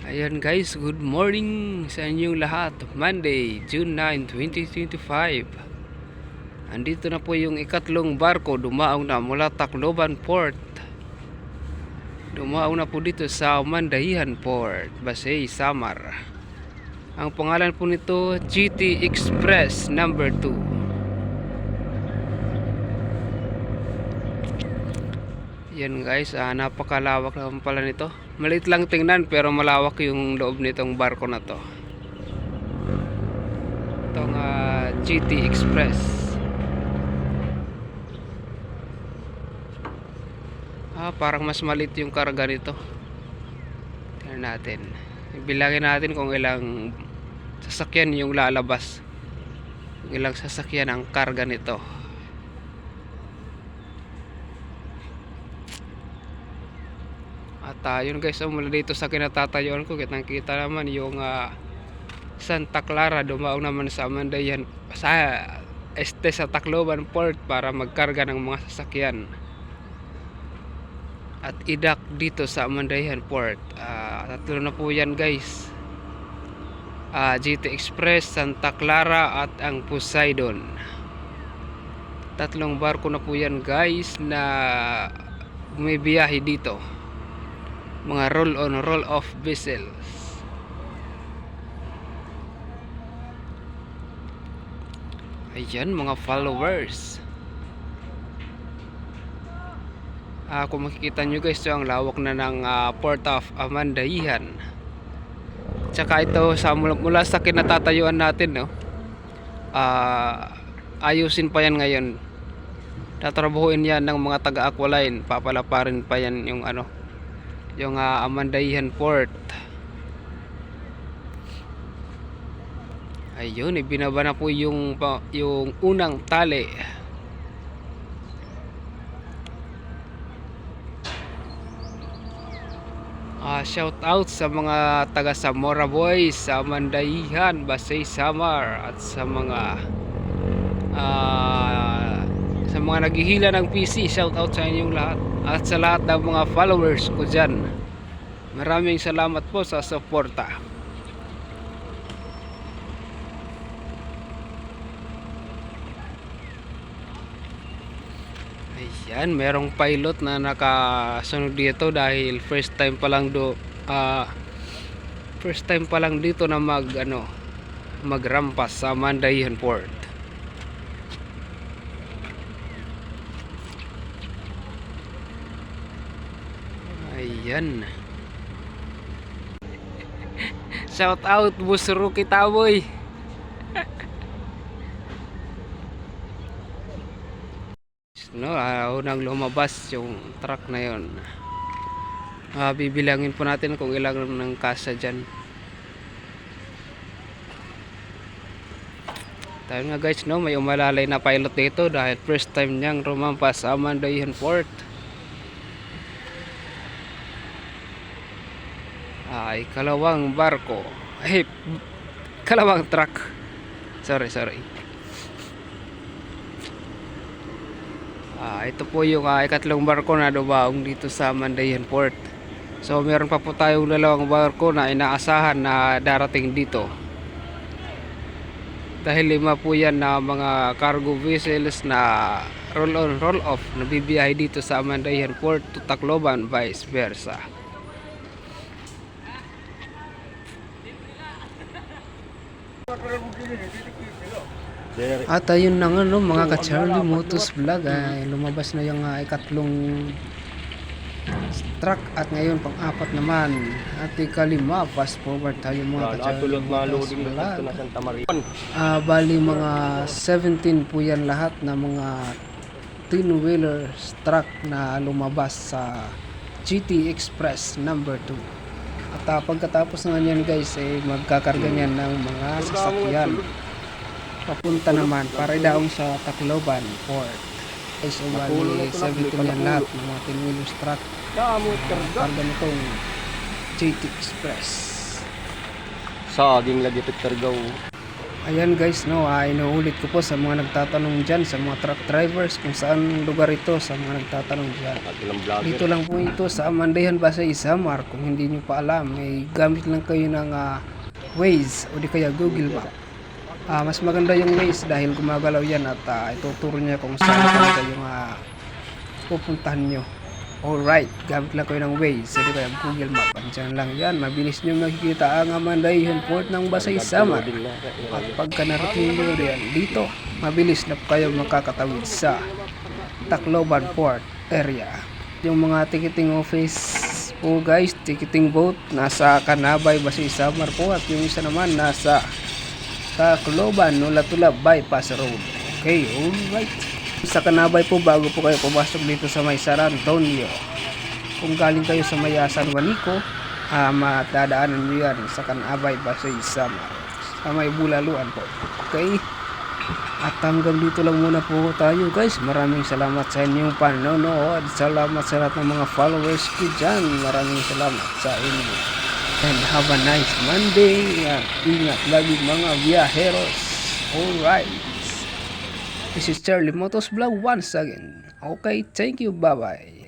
Ayan guys, good morning sa inyong lahat. Monday, June 9, 2025. Andito na po yung ikatlong barko dumaong na mula Tacloban Port. Dumaong na po dito sa Mandahihan Port, Basay, Samar. Ang pangalan po nito, GT Express number 2. Yan guys, ah, napakalawak naman pala nito. Maliit lang tingnan pero malawak yung loob nitong barko na to. Itong ah, GT Express. Ah, parang mas maliit yung karga nito. Tingnan natin. Bilangin natin kung ilang sasakyan yung lalabas. Ilang sasakyan ang karga nito. At ah, yun guys, oh, mula dito sa kinatatayuan ko, kitang kita naman yung ah, Santa Clara, dumaong naman sa Amandayan, sa este sa Tacloban Port para magkarga ng mga sasakyan. At idak dito sa Amandayan Port. Ah, tatlo na po yan guys. Ah, GT Express, Santa Clara at ang Poseidon. Tatlong barko na po yan guys na bumibiyahe dito mga roll on roll off vessels. Ayan mga followers. Ah kung makikita nyo guys ito ang lawak na ng ah, port of Amandahihan tsaka ito sa mula, mula sa kinatatayuan natin no? Ah ayusin pa yan ngayon. Tatrabuhuin yan ng mga taga Aqualine papalaparin pa yan yung ano yung uh, Amandahihan Port ayun ibinaba na po yung yung unang tali. Ah, shout out sa mga taga Samora Boys sa Amandahihan, Basay Samar at sa mga ah, sa mga naghihila ng PC shout out sa inyong lahat at sa lahat ng mga followers ko dyan. Maraming salamat po sa suporta. Ayan merong pilot na nakasunod dito dahil first time pa lang do ah, first time pa lang dito na mag ano magrampas sa Mandayan Port Ayan. Shout out Busro kita boy. no, ah, unang lumabas yung truck na yon. Ah, bibilangin po natin kung ilang ng kasa dyan. Tayo nga guys, no, may umalalay na pilot dito dahil first time niyang rumampas sa Mandayan Port. Ay kalawang barko. Ay kalawang truck. Sorry sorry. Ah, ito po yung ah, ikatlong barko na dumaong dito sa Mandayan Port. So meron pa po tayong dalawang barko na inaasahan na darating dito. Dahil lima po yan na mga cargo vessels na roll on roll off na bibiyahe dito sa Mandayan Port to Tacloban vice versa At ayun na nga no, mga ka-Charlie Motos Vlog ay lumabas na yung ah, ikatlong truck at ngayon pang-apat naman. At ikalima fast forward tayo mga ka-Charlie Motos Vlog. Ah, bali mga 17 po yan lahat na mga twin wheelers truck na lumabas sa GT Express number 2 at ah, pagkatapos nga niyan guys eh magkakarga niyan ng mga sasakyan. Papunta naman para daong sa Tacloban Port. Ay so bali 17 yan lahat ng mga wheelers truck Kamot karga. nitong GT Express. Saging lagi pit kargaw. Ayan guys, no, ah, inuulit ko po sa mga nagtatanong dyan, sa mga truck drivers, kung saan lugar ito, sa mga nagtatanong dyan. Dito lang po ito sa Amandayan Basa Isamar. Kung hindi nyo pa alam, may gamit lang kayo ng ah, Waze o di kaya Google Map. Ah, mas maganda yung Waze dahil gumagalaw yan at ah, ituturo niya kung saan talaga yung ah, pupuntahan nyo. Alright, gamit lang kayo ng Waze di kaya Google Map. Andiyan lang yan, mabilis nyo makikita ang Amandayan Port ng Basa Isamar. Loading na. At pagka narating nyo yan dito, mabilis na kayo makakatawid sa Tacloban Port area. Yung mga ticketing office po guys, ticketing boat, nasa Kanabay, Basi Samar po at yung isa naman nasa Tacloban, Nulatula Bypass Road. Okay, alright. Sa Kanabay po bago po kayo pumasok dito sa may San. Kung galing kayo sa may ah, San Juanico, ah, matadaanan nyo yan sa Kanabay, Basi Samar. Sa may Bulaluan po. Okay? At hanggang dito lang muna po tayo guys. Maraming salamat sa inyong panonood. Salamat sa lahat ng mga followers ko dyan. Maraming salamat sa inyo. And have a nice Monday. At ingat lagi mga viajeros. Alright. This is Charlie Motos Vlog once again. Okay, thank you. Bye-bye.